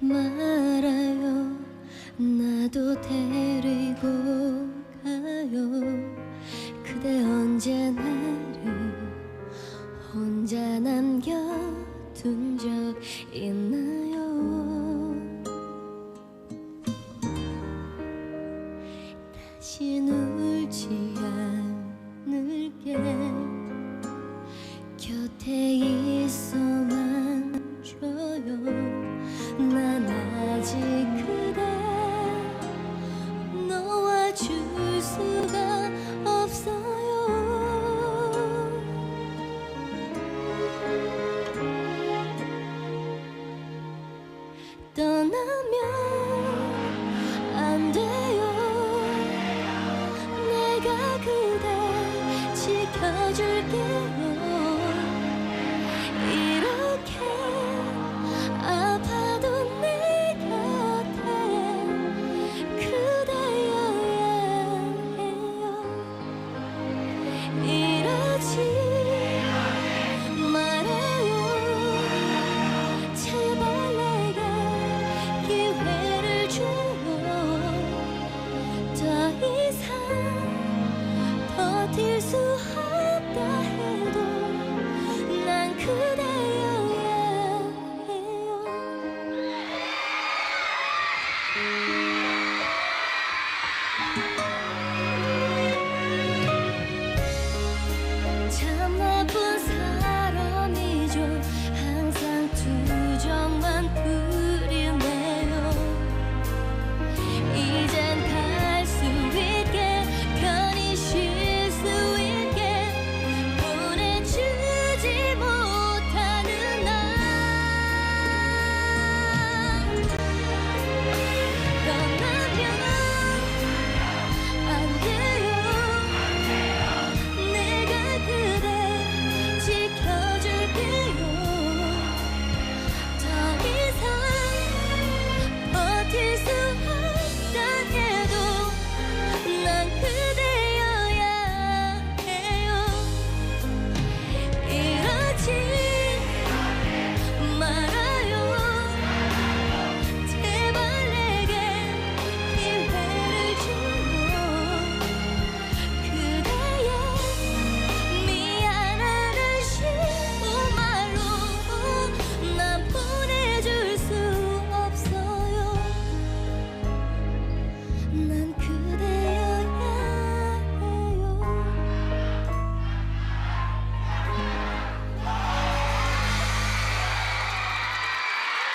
말아요. 나도 데리고 가요. 그대 언제 나를 혼자 남겨둔 적 있나요? 다시 울지 않을게. 곁에 있어 떠나면 안 돼요. 내가 그대 지켜줄게요